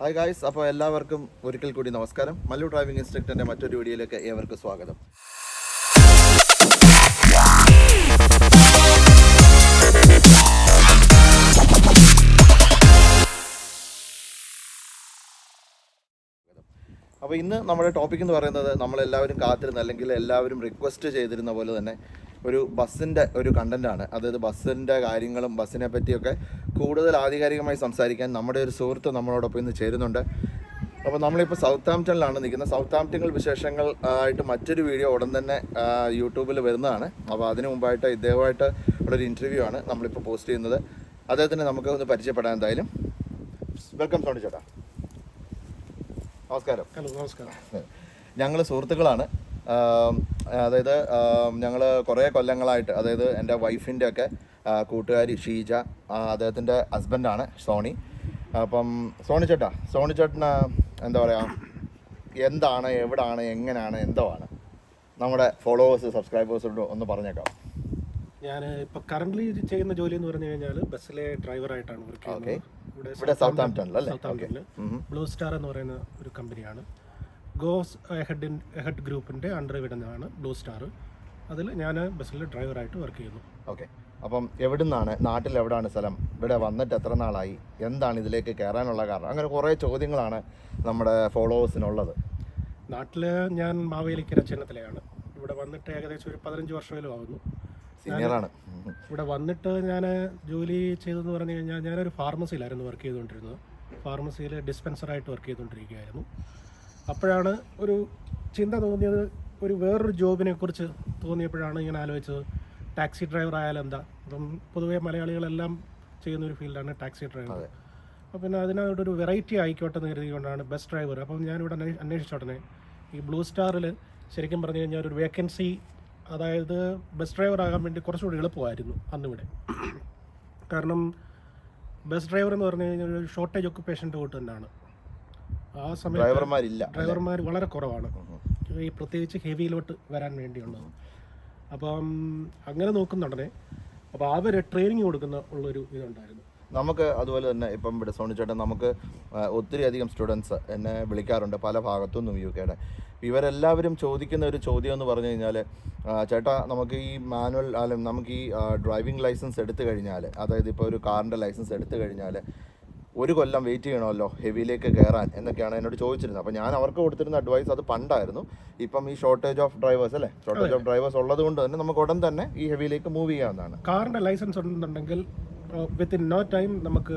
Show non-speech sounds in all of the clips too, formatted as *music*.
Hi guys അപ്പോൾ എല്ലാവർക്കും ഒരിക്കൽ കൂടി നമസ്കാരം. മല്ലു ഡ്രൈവിംഗ് ഇൻസ്ട്രക്ടറിന്റെ മറ്റൊരു വീഡിയോയിലേക്ക് ഏവർക്കും സ്വാഗതം. അപ്പോൾ ഇന്ന് നമ്മുടെ ടോപ്പിക് എന്ന് പറയുന്നത് നമ്മളെല്ലാവരും കാത്തിരുന്ന അല്ലെങ്കിൽ എല്ലാവരും റിക്വസ്റ്റ് ചെയ്തിരുന്ന പോലെ തന്നെ ഒരു ബസ്സിന്റെ ഒരു കണ്ടന്റാണ് അതായത് ബസ്സിന്റെ കാര്യങ്ങളും ബസ്സിനെ പറ്റിയൊക്കെ കൂടുതൽ ആധികാരികമായി സംസാരിക്കാൻ നമ്മുടെ ഒരു സുഹൃത്ത് നമ്മളോടൊപ്പം ഇന്ന് ചേരുന്നുണ്ട്. അപ്പോൾ നമ്മളിപ്പോൾ സൗത്ത് ആംപ്റ്റണിലാണ് നിൽക്കുന്നത്. സൗത്ത് ആംപ്റ്റങ്ങൾ വിശേഷങ്ങൾ ആയിട്ട് മറ്റൊരു വീഡിയോ ഉടൻ തന്നെ യൂട്യൂബിൽ വരുന്നതാണ്. അപ്പോൾ അതിന് മുമ്പായിട്ട് ഇദ്ദേഹമായിട്ട് ഉള്ളൊരു ഇന്റർവ്യൂ ആണ് നമ്മളിപ്പോൾ പോസ്റ്റ് ചെയ്യുന്നത്. അദ്ദേഹത്തിന് നമുക്ക് ഒന്ന് പരിചയപ്പെടാൻ എന്തായാലും. വെൽക്കം സോണി ചേട്ടാ. നമസ്കാരം. ഹലോ നമസ്കാരം. ഞങ്ങൾ സുഹൃത്തുക്കളാണ്. അതായത് ഞങ്ങൾ കുറേ കൊല്ലങ്ങളായിട്ട് അതായത് എന്റെ വൈഫിന്റെ ഒക്കെ കൂട്ടുകാരി ഷീജ അദ്ദേഹത്തിന്റെ ഹസ്ബൻഡാണ് സോണി. അപ്പം സോണി ചേട്ടാ സോണി ചേട്ടന് എന്താ പറയുക എന്താണ് എവിടാണ് എങ്ങനെയാണ് എന്തോ ആണ് നമ്മുടെ ഫോളോവേഴ്സ് സബ്സ്ക്രൈബേഴ്സോട് ഒന്ന് പറഞ്ഞേക്കാം. ഞാൻ ഇപ്പൊ കറന്റ് ചെയ്യുന്ന ജോലി എന്ന് പറഞ്ഞു കഴിഞ്ഞാൽ ബസ്സിലെ ഡ്രൈവറായിട്ടാണ് വർക്ക് ചെയ്യുന്നത്. ഇവിടെ സൗത്ത് ബ്ലൂ സ്റ്റാർ എന്ന് പറയുന്ന ഒരു കമ്പനിയാണ് ഗോസ് ഹെഡിൻ ഹെഡ് ഗ്രൂപ്പിന്റെ അണ്ടർ വിടുന്നതാണ് ബ്ലൂ സ്റ്റാർ അതിൽ ഞാൻ ബസ്സിൽ ഡ്രൈവറായിട്ട് വർക്ക് ചെയ്യുന്നു. ഓക്കെ അപ്പം എവിടെ നിന്നാണ് നാട്ടിൽ എവിടെയാണ് സ്ഥലം? ഇവിടെ വന്നിട്ട് എത്ര നാളായി? എന്താണ് ഇതിലേക്ക് കയറാനുള്ള കാരണം? അങ്ങനെ കുറേ ചോദ്യങ്ങളാണ് നമ്മുടെ ഫോളോവേഴ്സിനുള്ളത്. നാട്ടിൽ ഞാൻ മാവേലിക്കര ചെന്നത്തിലെയാണ്. ഇവിടെ വന്നിട്ട് ഏകദേശം ഒരു പതിനഞ്ച് വർഷമേലും ആവുന്നു. സീനിയറാണ് ഇവിടെ വന്നിട്ട് ഞാൻ ജോലി ചെയ്തതെന്ന് പറഞ്ഞു കഴിഞ്ഞാൽ ഞാനൊരു ഫാർമസിയിലായിരുന്നു വർക്ക് ചെയ്തുകൊണ്ടിരുന്നത്. ഫാർമസിയിൽ ഡിസ്പെൻസറായിട്ട് വർക്ക് ചെയ്തുകൊണ്ടിരിക്കുകയായിരുന്നു. അപ്പോഴാണ് ഒരു ചിന്ത തോന്നിയത് ഒരു വേറൊരു ജോബിനെ കുറിച്ച് തോന്നിയപ്പോഴാണ് ഇങ്ങനെ ആലോചിച്ചത്. ടാക്സി ഡ്രൈവർ ആയാലും എന്താ? അപ്പം പൊതുവെ മലയാളികളെല്ലാം ചെയ്യുന്ന ഒരു ഫീൽഡാണ് ടാക്സി ഡ്രൈവർ. അപ്പോൾ പിന്നെ അതിനോടൊരു വെറൈറ്റി ആയിക്കോട്ടെ എന്ന് കരുതിക്കൊണ്ടാണ് ബസ് ഡ്രൈവർ. അപ്പം ഞാനിവിടെ അന്വേഷിച്ചോട്ടെ. അന്വേഷിച്ച ഉടനെ ഈ ബ്ലൂ സ്റ്റാറിൽ ശരിക്കും പറഞ്ഞു കഴിഞ്ഞാൽ ഒരു വേക്കൻസി അതായത് ബസ് ഡ്രൈവർ ആകാൻ വേണ്ടി കുറച്ചുകൂടി എളുപ്പമായിരുന്നു അന്നിവിടെ. കാരണം ബസ് ഡ്രൈവർ എന്ന് പറഞ്ഞു കഴിഞ്ഞാൽ ഒരു ഷോർട്ടേജ് ഒക്കുപേഷന്റെ കൂട്ട് തന്നെയാണ്. ആ സമയത്ത് ഡ്രൈവർമാരില്ല. ഡ്രൈവർമാർ വളരെ കുറവാണ്. ഈ പ്രത്യേകിച്ച് ഹെവിയിലോട്ട് വരാൻ വേണ്ടിയുള്ളത്. അപ്പം അങ്ങനെ നോക്കുന്നുടനെ അപ്പോൾ അവർ ട്രെയിനിങ് കൊടുക്കുന്ന ഉള്ളൊരു ഇതുണ്ടായിരുന്നു. നമുക്ക് അതുപോലെ തന്നെ ഇപ്പം ഇവിടെ സോണി ചേട്ടൻ നമുക്ക് ഒത്തിരി അധികം സ്റ്റുഡൻസ് എന്നെ വിളിക്കാറുണ്ട് പല ഭാഗത്തുനിന്നും യു കെയുടെ ഇവരെല്ലാവരും ചോദിക്കുന്ന ഒരു ചോദ്യം എന്ന് പറഞ്ഞു കഴിഞ്ഞാൽ ചേട്ടാ നമുക്ക് ഈ മാനുവൽ അല്ലെങ്കിൽ നമുക്ക് ഈ ഡ്രൈവിംഗ് ലൈസൻസ് എടുത്തു കഴിഞ്ഞാൽ അതായത് ഇപ്പോൾ ഒരു കാറിന്റെ ലൈസൻസ് എടുത്തു കഴിഞ്ഞാൽ ഒരു കൊല്ലം വെയിറ്റ് ചെയ്യണമല്ലോ ഹെവിയിലേക്ക് കയറാൻ എന്നൊക്കെയാണ് എന്നോട് ചോദിച്ചിരുന്നത്. അപ്പോൾ ഞാൻ അവർക്ക് കൊടുത്തിരുന്ന അഡ്വൈസ് അത് പണ്ടായിരുന്നു. ഇപ്പം ഈ ഷോർട്ടേജ് ഓഫ് ഡ്രൈവേഴ്സ് അല്ലേ? ഷോർട്ടേജ് ഓഫ് ഡ്രൈവേഴ്സ് ഉള്ളത് കൊണ്ട് തന്നെ നമുക്ക് ഉടൻ തന്നെ ഈ ഹെവിയിലേക്ക് മൂവ് ചെയ്യാവുന്നതാണ്. കാറിന്റെ ലൈസൻസ് ഉണ്ടെന്നുണ്ടെങ്കിൽ വിത്തിൻ നോ ടൈം നമുക്ക്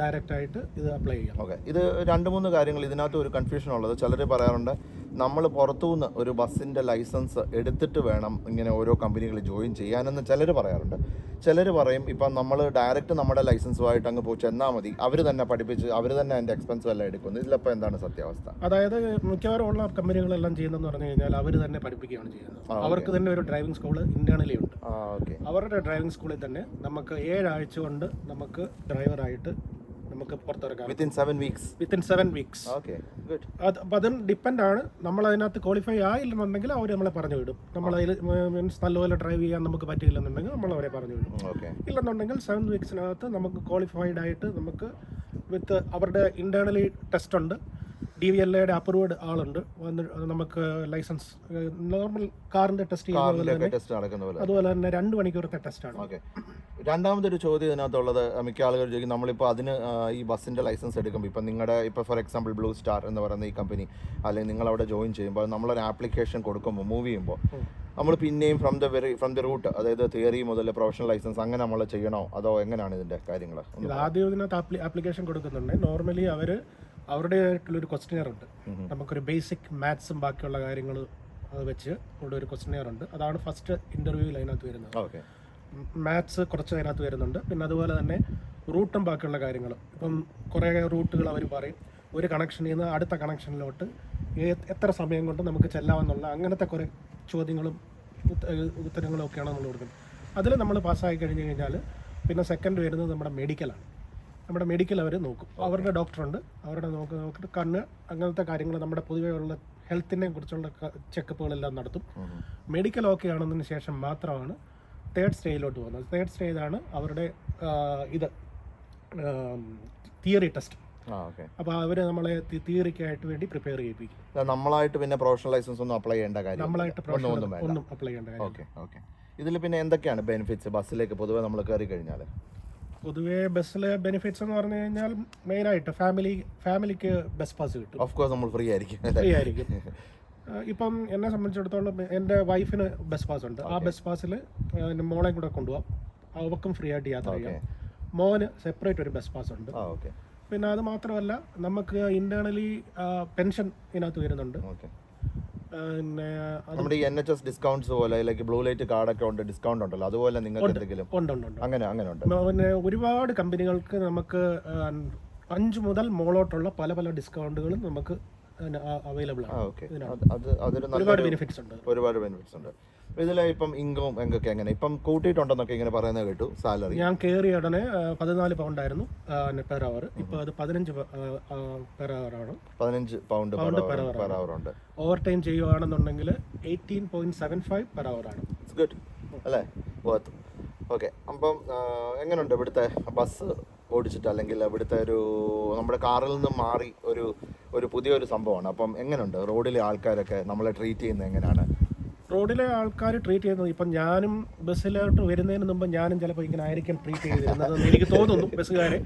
ഡയറക്റ്റ് ആയിട്ട് ഇത് അപ്ലൈ ചെയ്യാം. ഓക്കെ ഇത് രണ്ട് മൂന്ന് കാര്യങ്ങൾ ഇതിനകത്ത് ഒരു കൺഫ്യൂഷൻ ഉള്ളത്. ചിലർ പറയാറുണ്ട് നമ്മൾ പുറത്തുനിന്ന് ഒരു ബസ്സിന്റെ ലൈസൻസ് എടുത്തിട്ട് വേണം ഇങ്ങനെ ഓരോ കമ്പനികൾ ജോയിൻ ചെയ്യാനെന്ന് ചിലർ പറയാറുണ്ട്. ചിലർ പറയും ഇപ്പം നമ്മൾ ഡയറക്റ്റ് നമ്മുടെ ലൈസൻസുമായിട്ട് അങ്ങ് പോയി ചെന്നാൽ മതി. അവർ തന്നെ പഠിപ്പിച്ച് അവർ തന്നെ അതിന്റെ എക്സ്പെൻസ് എല്ലാം എടുക്കുന്നു. ഇതിലപ്പോൾ എന്താണ് സത്യാവസ്ഥ? അതായത് മിക്കവാറും ഉള്ള കമ്പനികളെല്ലാം ചെയ്യുന്നതെന്ന് പറഞ്ഞു കഴിഞ്ഞാൽ അവർ തന്നെ പഠിപ്പിക്കുകയാണ് ചെയ്യുന്നത്. അവർക്ക് തന്നെ ഒരു ഡ്രൈവിംഗ് സ്കൂൾ ഇന്റേണലി ഉണ്ട്. അവരുടെ ഡ്രൈവിംഗ് സ്കൂളിൽ തന്നെ നമുക്ക് ഏഴാഴ്ച കൊണ്ട് നമുക്ക് ഡ്രൈവറായിട്ട് നമുക്ക് പുറത്തിറക്കാം within seven weeks within seven weeks okay good അത് അപ്പം അതും ഡിപ്പെൻഡ് ആണ്. നമ്മൾ അതിനകത്ത് ക്വാളിഫൈ ആയില്ലെന്നുണ്ടെങ്കിൽ അവർ നമ്മളെ പറഞ്ഞു വിടും. നമ്മൾ മീൻസ് നല്ലപോലെ ഡ്രൈവ് ചെയ്യാൻ നമുക്ക് പറ്റിയില്ലെന്നുണ്ടെങ്കിൽ നമ്മൾ അവരെ പറഞ്ഞു വിടും. ഓക്കെ ഇല്ലെന്നുണ്ടെങ്കിൽ സെവൻ വീക്സിനകത്ത് നമുക്ക് ക്വാളിഫൈഡ് ആയിട്ട് നമുക്ക് വിത്ത് അവരുടെ ഇന്റേണലി ടെസ്റ്റ് ഉണ്ട്. ഡി വി എൽ എയുടെ അപ്രൂവ്ഡ് ആളുണ്ട്. വന്ന് നമുക്ക് ലൈസൻസ് നോർമൽ കാറിന്റെ ടെസ്റ്റ് ചെയ്യുന്ന അതുപോലെ തന്നെ രണ്ട് മണിക്കൂറത്തെ ടെസ്റ്റാണ് ഓക്കെ രണ്ടാമതൊരു ചോദ്യം ഇതിനകത്തുള്ളത് മിക്ക ആളുകൾ ചോദിക്കും നമ്മളിപ്പോൾ അതിന് ഈ ബസ്സിന്റെ ലൈസൻസ് എടുക്കുമ്പോൾ ഇപ്പം നിങ്ങളുടെ ഇപ്പോൾ ഫോർ എക്സാമ്പിൾ ബ്ലൂ സ്റ്റാർ എന്ന് പറയുന്ന ഈ കമ്പനി അല്ലെങ്കിൽ നിങ്ങൾ അവിടെ ജോയിൻ ചെയ്യുമ്പോൾ നമ്മളൊരു ആപ്ലിക്കേഷൻ കൊടുക്കുമ്പോൾ മൂവ് ചെയ്യുമ്പോൾ നമ്മൾ പിന്നെയും from the very from the root അതായത് തിയറി മുതൽ പ്രൊഫഷണൽ ലൈസൻസ് അങ്ങനെ നമ്മൾ ചെയ്യണോ അതോ എങ്ങനെയാണ് ഇതിന്റെ കാര്യങ്ങൾ ആദ്യം ഇതിനകത്ത് ആപ്ലിക്കേഷൻ കൊടുക്കുന്നുണ്ട്. നോർമലി അവർ അവരുടെ ആയിട്ടുള്ളൊരു ക്വസ്റ്റ്യർ ഉണ്ട്. നമുക്കൊരു ബേസിക് മാത്സും ബാക്കിയുള്ള കാര്യങ്ങൾ അത് വെച്ച് ഉള്ള ഒരു ക്വസ്റ്റ്യർ ഉണ്ട്. അതാണ് ഫസ്റ്റ് ഇന്റർവ്യൂവിൽ അതിനകത്ത് വരുന്നത്. ഓക്കെ. മാത്സ് കുറച്ച് അതിനകത്ത് വരുന്നുണ്ട്. പിന്നെ അതുപോലെ തന്നെ റൂട്ടും ബാക്കിയുള്ള കാര്യങ്ങളും. ഇപ്പം കുറേ റൂട്ടുകൾ അവർ പറയും. ഒരു കണക്ഷനിൽ നിന്ന് അടുത്ത കണക്ഷനിലോട്ട് എത്ര സമയം കൊണ്ട് നമുക്ക് ചെല്ലാമെന്നുള്ള അങ്ങനത്തെ കുറേ ചോദ്യങ്ങളും ഉത്തരങ്ങളും ഒക്കെയാണ് നമ്മൾ കൊടുക്കുന്നത്. അതിൽ നമ്മൾ പാസ്സായി കഴിഞ്ഞ് കഴിഞ്ഞാൽ പിന്നെ സെക്കൻഡ് വരുന്നത് നമ്മുടെ മെഡിക്കലാണ് നമ്മുടെ മെഡിക്കൽ അവർ നോക്കും. അവരുടെ ഡോക്ടറുണ്ട് അവരുടെ നോക്ക് നോക്കിയിട്ട് കണ്ണ് അങ്ങനത്തെ കാര്യങ്ങൾ നമ്മുടെ പൊതുവേ ഉള്ള ഹെൽത്തിനെ കുറിച്ചുള്ള ചെക്കപ്പുകളെല്ലാം നടത്തും. മെഡിക്കൽ ഓക്കെ ആണെന്നതിന് ശേഷം മാത്രമാണ് തേർഡ് സ്റ്റേജിലോട്ട് പോകുന്നത്. തേർഡ് സ്റ്റേജാണ് അവരുടെ ഇത്. തിയറി ടെസ്റ്റ് അപ്പൊ അവർ നമ്മളെ തിയറിക്കായിട്ട് വേണ്ടി പ്രിപ്പയർ ചെയ്യിപ്പിക്കും. നമ്മളായിട്ട് പിന്നെ പ്രൊഫഷണൽ ലൈസൻസ് ഒന്നും അപ്ലൈ ചെയ്യേണ്ട കാര്യം നമ്മളായിട്ട് ഒന്നും അപ്ലൈ ചെയ്യേണ്ട കാര്യം ഓക്കെ ഓക്കെ. ഇതിൽ പിന്നെ എന്തൊക്കെയാണ് ബെനിഫിറ്റ്സ് ബസ്സിലേക്ക് പൊതുവേ നമ്മൾ കയറി കഴിഞ്ഞാൽ പൊതുവേ ബസ്സിലെ ബെനിഫിറ്റ്സ് എന്ന് പറഞ്ഞു കഴിഞ്ഞാൽ മെയിനായിട്ട് ഫാമിലി ഫാമിലിക്ക് ബസ് പാസ് കിട്ടും. ഓഫ് കോഴ്സ് നമ്മൾ ഫ്രീ ആയിരിക്കും. ഫ്രീ ആയിരിക്കും. *laughs* ഇപ്പം എന്നെ സംബന്ധിച്ചിടത്തോളം എന്റെ വൈഫിന് ബസ് പാസ് ഉണ്ട്. ആ ബസ് പാസ്സിൽ മോളെ കൂടെ കൊണ്ടുപോകാം അവക്കും ഫ്രീ ആയിട്ട് യാത്ര ചെയ്യാം. മോന് സെപ്പറേറ്റ് ഒരു ബസ് പാസ് ഉണ്ട്. പിന്നെ അത് മാത്രമല്ല നമുക്ക് ഇന്റേണലി പെൻഷൻ ഇതിനകത്ത് വരുന്നുണ്ട്. പിന്നെ നമ്മുടെ ഈ എൻ എച്ച് എസ് ഡിസ്കൗണ്ട്സ് പോലെ ബ്ലൂ ലൈറ്റ് കാർഡൊക്കെ ഉണ്ട് ഡിസ്കൗണ്ട് ഉണ്ടല്ലോ. അതുപോലെ നിങ്ങൾക്ക് എന്തെങ്കിലും? അങ്ങനെ അങ്ങനെ ഉണ്ട്. പിന്നെ ഒരുപാട് കമ്പനികൾക്ക് നമുക്ക് അഞ്ച് മുതൽ മോളോട്ടുള്ള പല പല ഡിസ്കൗണ്ടുകളും നമുക്ക് അവൈലബിൾ ആണ്. ഒരുപാട് ബെനിഫിറ്റ്സ് ഉണ്ട്. ഒരുപാട് ബെനിഫിറ്റ്സ് ഉണ്ട്. ഇതിൽ ഇപ്പം ഇൻകം എന്തൊക്കെ എങ്ങനെ ഇപ്പം കൂട്ടിയിട്ടുണ്ടെന്നൊക്കെ ഇങ്ങനെ പറയുന്നത് കേട്ടു സാലറി ഞാൻ കയറിയ ഉടനെ പതിനാല് പൗണ്ട് ആയിരുന്നു പെർ അവർ ഇപ്പൊ അത് പതിനഞ്ച് പെർ അവർ ആണ് പതിനഞ്ച് പൗണ്ട് പെർ അവർ ഉണ്ട്. Over time ചെയ്യുവാണെന്നുണ്ടെങ്കിൽ eighteen point seven five per hour ആണ്. ഗുഡ് അല്ലേ? വർത്ത് ഓക്കെ അപ്പം എങ്ങനെയുണ്ട് ഇവിടുത്തെ ബസ് ഓടിച്ചിട്ട് അല്ലെങ്കിൽ ഇവിടുത്തെ ഒരു നമ്മുടെ കാറിൽ നിന്ന് മാറി ഒരു ഒരു പുതിയൊരു സംഭവമാണ്. അപ്പം എങ്ങനെയുണ്ട് റോഡിലെ ആൾക്കാരൊക്കെ നമ്മളെ ട്രീറ്റ് ചെയ്യുന്നത് എങ്ങനെയാണ്? റോഡിലെ ആൾക്കാർ ട്രീറ്റ് ചെയ്യുന്നത് ഇപ്പം ഞാനും ബസ്സിലോട്ട് വരുന്നതിന് മുമ്പ് ഞാനും ചിലപ്പോൾ ഇങ്ങനെ ആയിരിക്കും ട്രീറ്റ് ചെയ്തിരുന്നതെന്ന് എനിക്ക് തോന്നുന്നു ബസ്സുകാരെ.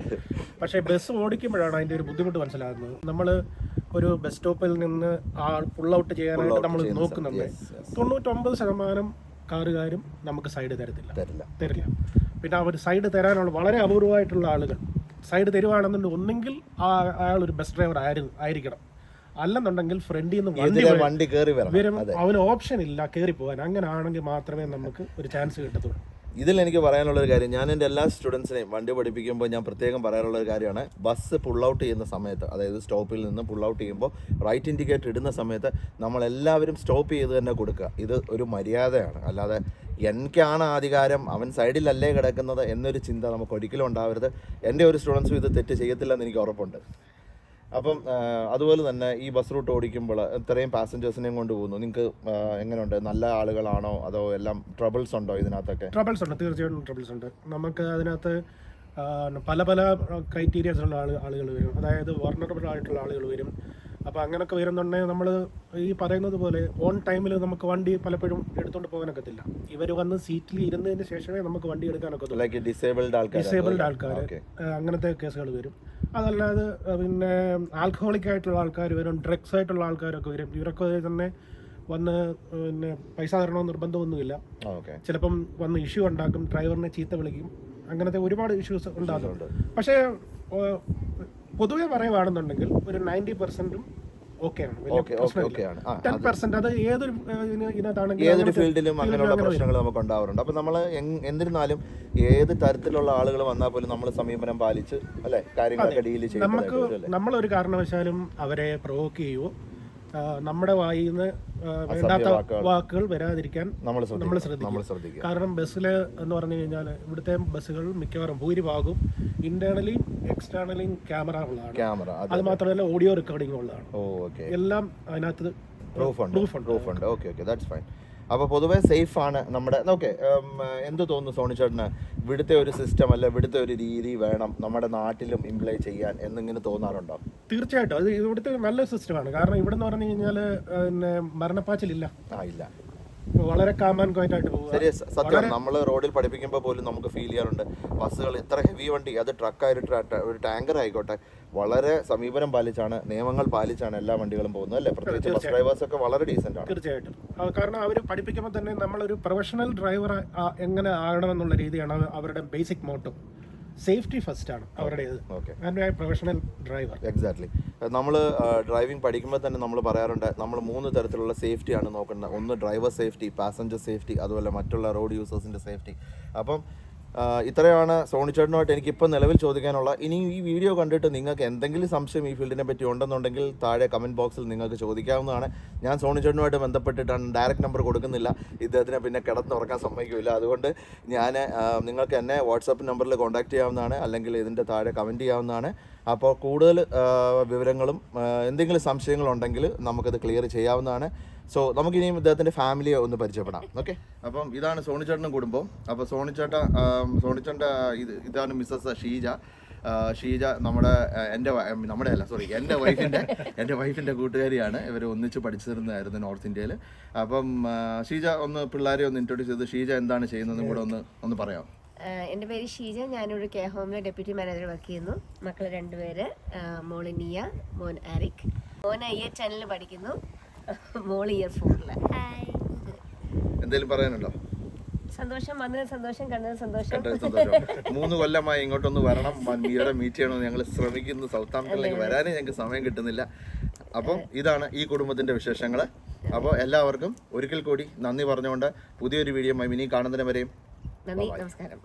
പക്ഷേ ബസ് ഓടിക്കുമ്പോഴാണ് അതിന്റെ ഒരു ബുദ്ധിമുട്ട് മനസ്സിലാകുന്നത്. നമ്മൾ ഒരു ബസ് സ്റ്റോപ്പിൽ നിന്ന് ആൾ പുൾ ഔട്ട് ചെയ്യാനായിട്ട് നമ്മൾ നോക്കുന്നുണ്ട്. തൊണ്ണൂറ്റൊമ്പത് ശതമാനം കാറുകാരും നമുക്ക് സൈഡ് തരത്തില്ല. തരില്ല. തരില്ല. പിന്നെ അവർ സൈഡ് തരാനുള്ള വളരെ അപൂർവമായിട്ടുള്ള ആളുകൾ. സൈഡ് തരുവാണെന്നുണ്ടെങ്കിൽ ഒന്നെങ്കിൽ ആ അയാൾ ഒരു ബസ് ഡ്രൈവർ ആയിരുന്നു ആയിരിക്കണം. അല്ലെന്നുണ്ടെങ്കിൽ ഫ്രണ്ടിൽ നിന്ന് വണ്ടി വണ്ടി കയറി വരും അവന് ഓപ്ഷൻ ഇല്ല കയറി പോകാൻ അങ്ങനെ ആണെങ്കിൽ മാത്രമേ നമുക്ക് ഒരു ചാൻസ് കിട്ടത്തുള്ളൂ. ഇതിൽ എനിക്ക് പറയാനുള്ള ഒരു കാര്യം ഞാൻ എന്റെ എല്ലാ സ്റ്റുഡൻസിനെയും വണ്ടി പഠിപ്പിക്കുമ്പോൾ ഞാൻ പ്രത്യേകം പറയാനുള്ള ഒരു കാര്യമാണ് ബസ് പുൾ ഔട്ട് ചെയ്യുന്ന സമയത്ത് അതായത് സ്റ്റോപ്പിൽ നിന്ന് പുൾ ഔട്ട് ചെയ്യുമ്പോൾ റൈറ്റ് ഇൻഡിക്കേറ്റർ ഇടുന്ന സമയത്ത് നമ്മളെല്ലാവരും സ്റ്റോപ്പ് ചെയ്ത് തന്നെ കൊടുക്കുക. ഇത് ഒരു മര്യാദയാണ്. അല്ലാതെ എനിക്കാണ് അധികാരം അവൻ സൈഡിലല്ലേ കിടക്കുന്നത് എന്നൊരു ചിന്ത നമുക്ക് ഒരിക്കലും ഉണ്ടാവരുത്. എന്റെ ഒരു സ്റ്റുഡൻസും ഇത് തെറ്റ് ചെയ്യത്തില്ലെന്ന് എനിക്ക് ഉറപ്പുണ്ട്. അപ്പം അതുപോലെ തന്നെ ഈ ബസ് റൂട്ട് ഓടിക്കുമ്പോൾ ഇത്രയും പാസഞ്ചേഴ്സിനെയും കൊണ്ട് പോകുന്നു. നിങ്ങൾക്ക് എങ്ങനെയുണ്ട്? നല്ല ആളുകളാണോ? അതോ എല്ലാം ട്രബിൾസ് ഉണ്ടോ ഇതിനകത്തൊക്കെ? ട്രബിൾസ് ഉണ്ട്. തീർച്ചയായിട്ടും ട്രബിൾസ് ഉണ്ട്. നമുക്ക് അതിനകത്ത് പല പല ക്രൈറ്റീരിയസ് ഉള്ള ആൾ ആളുകൾ വരും. അതായത് വർണറബിൾ ആയിട്ടുള്ള ആളുകൾ വരും. അപ്പോൾ അങ്ങനെയൊക്കെ വരുന്നുണ്ടെങ്കിൽ നമ്മൾ ഈ പറയുന്നത് പോലെ ഓൺ ടൈമിൽ നമുക്ക് വണ്ടി പലപ്പോഴും എടുത്തുകൊണ്ട് പോകാനൊക്കത്തില്ല. ഇവർ വന്ന് സീറ്റിൽ ഇരുന്നതിന് ശേഷമേ നമുക്ക് വണ്ടി എടുക്കാനൊക്കെ ഡിസേബിൾഡ് ആൾക്കാർ ഡിസേബിൾഡ് ആൾക്കാർ അങ്ങനത്തെ കേസുകൾ വരും. അതല്ലാതെ പിന്നെ ആൽക്കഹോളിക് ആയിട്ടുള്ള ആൾക്കാർ വരും ഡ്രഗ്സ് ആയിട്ടുള്ള ആൾക്കാരൊക്കെ വരും. ഇവരൊക്കെ തന്നെ വന്ന് പിന്നെ പൈസ തരണമെന്ന് നിർബന്ധമൊന്നുമില്ല. ചിലപ്പം വന്ന് ഇഷ്യൂ ഉണ്ടാക്കും ഡ്രൈവറിനെ ചീത്ത വിളിക്കും. അങ്ങനത്തെ ഒരുപാട് ഇഷ്യൂസ് ഉണ്ടാകുന്നുണ്ട് പക്ഷേ പൊതുവെ പറയുവാണെന്നുണ്ടെങ്കിൽ ഒരു നയന്റി പെർസെന്റും ഓക്കെയാണ്. ടെൻ അത് ഏതൊരു ഏഹ്, ഇതിനകത്താണെങ്കിലും ഏതൊരു ഫീൽഡിലും അങ്ങനെയുള്ള. പ്രശ്നങ്ങൾ നമുക്ക് ഉണ്ടാവാറുണ്ട്. അപ്പൊ നമ്മൾ എന്നിരുന്നാലും ഏത് തരത്തിലുള്ള ആളുകൾ വന്നാൽ പോലും നമ്മൾ സമീപനം പാലിച്ച് അല്ലെ? കാര്യങ്ങളൊക്കെ ഡീൽ നമുക്ക് ചെയ്യുന്നത് അല്ലേ? നമ്മളൊരു കാരണവശാലും അവരെ പ്രൊവോക്ക് ചെയ്യുവോ? നമ്മുടെ വായിൽ നിന്ന് വേണ്ടാത്ത വാക്കുകൾ. വരാതിരിക്കാൻ നമ്മൾ ശ്രദ്ധിക്കുക. കാരണം ബസ്സിൽ എന്ന് പറഞ്ഞു കഴിഞ്ഞാൽ ഇവിടുത്തെ ബസ്സുകൾ മിക്കവാറും ഭൂരിഭാഗവും ഇന്റേണലിയും എക്സ്റ്റേണലിയും ക്യാമറ ഉള്ളതാണ്. ക്യാമറ അത് മാത്രമല്ല ഓഡിയോ റെക്കോർഡിംഗ് ഉള്ളതാണ്. എല്ലാം അതിനകത്ത് പ്രൂഫ് ഉണ്ട്. പ്രൂഫ് ഉണ്ട് ഓക്കെ ഓക്കെ ദാറ്റ്സ് ഫൈൻ അപ്പോൾ പൊതുവേ സേഫ് ആണ് നമ്മുടെ ഓക്കെ എന്ത് തോന്നുന്നു സോണി ചേട്ടന്? ഇവിടുത്തെ ഒരു സിസ്റ്റം അല്ല ഇവിടുത്തെ ഒരു രീതി വേണം നമ്മുടെ നാട്ടിലും ഇംപ്ലൈ ചെയ്യാൻ എന്നിങ്ങനെ തോന്നാറുണ്ടോ? തീർച്ചയായിട്ടും. അത് ഇവിടുത്തെ നല്ല സിസ്റ്റമാണ് കാരണം ഇവിടെ എന്ന് പറഞ്ഞു കഴിഞ്ഞാൽ പിന്നെ മരണപ്പാച്ചിലില്ല. ആ ഇല്ല. വളരെ കാമാൻ ആയിട്ട് പോകുക ശരി സത്യം. നമ്മൾ റോഡിൽ പഠിപ്പിക്കുമ്പോൾ പോലും നമുക്ക് ഫീൽ ചെയ്യാറുണ്ട്. ബസ്സുകൾ ഇത്ര ഹെവി വണ്ടി അത് ട്രക്കായിട്ട് ഒരു ടാങ്കർ ആയിക്കോട്ടെ വളരെ സമീപനം പാലിച്ചാണ് നിയമങ്ങൾ പാലിച്ചാണ് എല്ലാ വണ്ടികളും പോകുന്നത് അല്ലേ? പ്രത്യേകിച്ച് ബസ് ഡ്രൈവേഴ്സ് ഒക്കെ വളരെ ഡീസെന്റ് ആണ്. തീർച്ചയായിട്ടും. കാരണം അവർ പഠിപ്പിക്കുമ്പോൾ തന്നെ നമ്മളൊരു പ്രൊഫഷണൽ ഡ്രൈവർ എങ്ങനെ ആകണമെന്നുള്ള രീതിയാണ് അവരുടെ ബേസിക് മോട്ടോ സേഫ്റ്റി ഫസ്റ്റ് ആണ് അവരുടേത് ആൻഡ് പ്രൊഫഷണൽ ഡ്രൈവർ എക്സാക്ട്ലി നമ്മൾ ഡ്രൈവിംഗ് പഠിക്കുമ്പോൾ തന്നെ നമ്മൾ പറയാറുണ്ട് നമ്മൾ മൂന്ന് തരത്തിലുള്ള സേഫ്റ്റിയാണ് നോക്കേണ്ടത്. ഒന്ന് ഡ്രൈവർ സേഫ്റ്റി പാസഞ്ചർ സേഫ്റ്റി അതുപോലെ മറ്റുള്ള റോഡ് യൂസേഴ്സിന്റെ സേഫ്റ്റി അപ്പം ഇത്രയാണ് സോണിച്ചേട്ടനുമായിട്ട് എനിക്കിപ്പോൾ നിലവിൽ ചോദിക്കാനുള്ള. ഇനി ഈ വീഡിയോ കണ്ടിട്ട് നിങ്ങൾക്ക് എന്തെങ്കിലും സംശയം ഈ ഫീൽഡിനെ പറ്റി ഉണ്ടെന്നുണ്ടെങ്കിൽ താഴെ കമന്റ് ബോക്സിൽ നിങ്ങൾക്ക് ചോദിക്കാവുന്നതാണ്. ഞാൻ സോണിച്ചേട്ടനുമായിട്ട് ബന്ധപ്പെട്ടിട്ടാണ് ഡയറക്റ്റ് നമ്പർ കൊടുക്കുന്നില്ല. ഇദ്ദേഹത്തിനെ പിന്നെ കിടന്നുറക്കാൻ സമ്മതിക്കില്ല. അതുകൊണ്ട് ഞാൻ നിങ്ങൾക്ക് എന്നെ വാട്സപ്പ് നമ്പറിൽ കോൺടാക്ട് ചെയ്യാവുന്നതാണ്. അല്ലെങ്കിൽ ഇതിന്റെ താഴെ കമന്റ് ചെയ്യാവുന്നതാണ്. അപ്പോൾ കൂടുതൽ വിവരങ്ങളും എന്തെങ്കിലും സംശയങ്ങളുണ്ടെങ്കിൽ നമുക്കത് ക്ലിയർ ചെയ്യാവുന്നതാണ്. സോ നമുക്കിനി ഇദ്ദേഹത്തിന്റെ ഫാമിലിയെ ഒന്ന് പരിചയപ്പെടാം. ഓക്കെ അപ്പം ഇതാണ് സോണിച്ചേട്ടനും കുടുംബം അപ്പോൾ സോണിച്ചേട്ട സോണിച്ചേട്ട ഇത് ഇതാണ് മിസ്സസ് ഷീജ. ഷീജ നമ്മുടെ എന്റെ നമ്മുടെ അല്ല സോറി എന്റെ വൈഫിന്റെ എന്റെ വൈഫിന്റെ കൂട്ടുകാരിയാണ്. ഇവർ ഒന്നിച്ച് പഠിച്ചിരുന്നതായിരുന്നു നോർത്ത് ഇന്ത്യയിൽ അപ്പം ഷീജ ഒന്ന് പിള്ളേരെ ഒന്ന് ഇൻട്രൊഡ്യൂസ് ചെയ്ത് ഷീജ എന്താണ് ചെയ്യുന്നതെന്നും കൂടെ ഒന്ന് ഒന്ന് പറയാം എന്റെ പേര് ഷീജ. ഞാനിവിടെ കെയർ ഹോമിലെ ഡെപ്യൂട്ടി മാനേജർ വർക്ക് ചെയ്യുന്നു. മക്കൾ രണ്ടുപേര് മോളിനിയ മോൾ മോൻ ആരിക്. മോൻ ഐ എ ചാനലിൽ പഠിക്കുന്നു. മോൾ ഇയർ ഫോറിൽ എന്തെങ്കിലും പറയാനുണ്ടോ? സന്തോഷം വന്നതിന് സന്തോഷം കണ്ടതിന് സന്തോഷം. മൂന്ന് കൊല്ലമായി ഇങ്ങോട്ടൊന്ന് വരണം. മ- മീറ്റ് ചെയ്യണമെന്ന് ഞങ്ങൾ ശ്രമിക്കുന്നു. സൗത്ത് ആംപ്ടണിലേക്ക് വരാനേ ഞങ്ങൾക്ക് സമയം കിട്ടുന്നില്ല. അപ്പം ഇതാണ് ഈ കുടുംബത്തിന്റെ വിശേഷങ്ങൾ അപ്പോൾ എല്ലാവർക്കും ഒരിക്കൽ കൂടി നന്ദി പറഞ്ഞുകൊണ്ട് പുതിയൊരു വീഡിയോ മിനി കാണുന്നതിന് വരെയും നന്ദി നമസ്കാരം.